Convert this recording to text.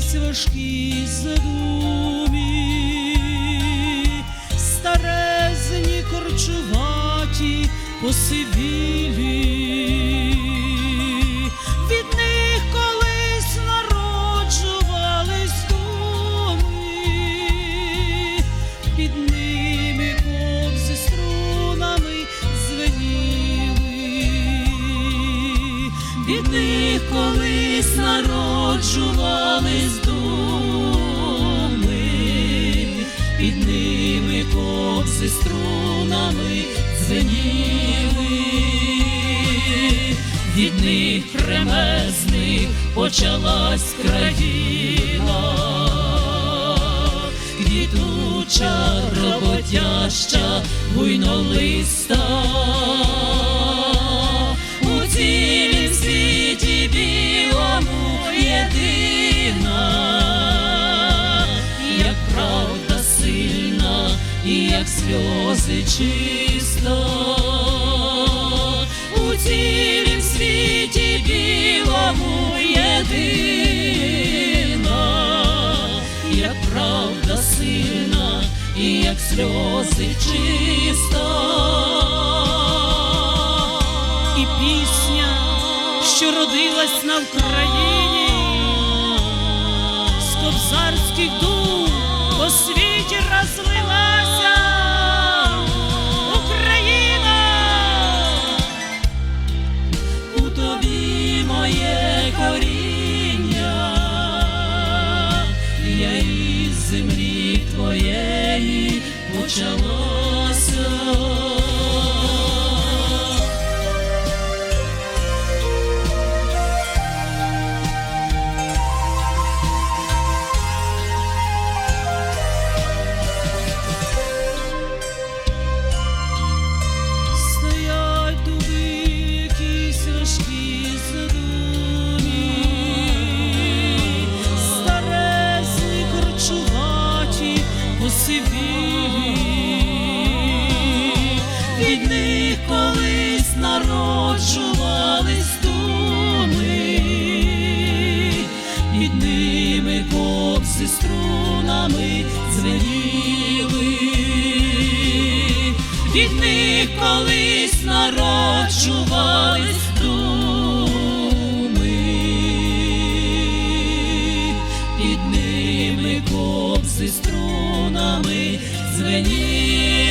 Стоять дуби в якійсь важкій задумі, старезні корчуваті посивілі, від них колись народжувались думи, під ними кобзи струнами від них колись народжувались думи, під ними кобзи струнами дзвеніли, від них ремезних почалась країна, квітуча, роботяща, буйнолиста. Як сльози чиста. У цілім світі білому єдина, як правда сильна, і як сльози чиста і пісня, що родилась на Вкраїні, з кобзарських дум землі твоєї почалася. Корчуваті від них колись народжувались думи, під ними кобзи струнами дзвеніли. Від них колись народжувались думи, під ними кобзи струнами трибунами звенів.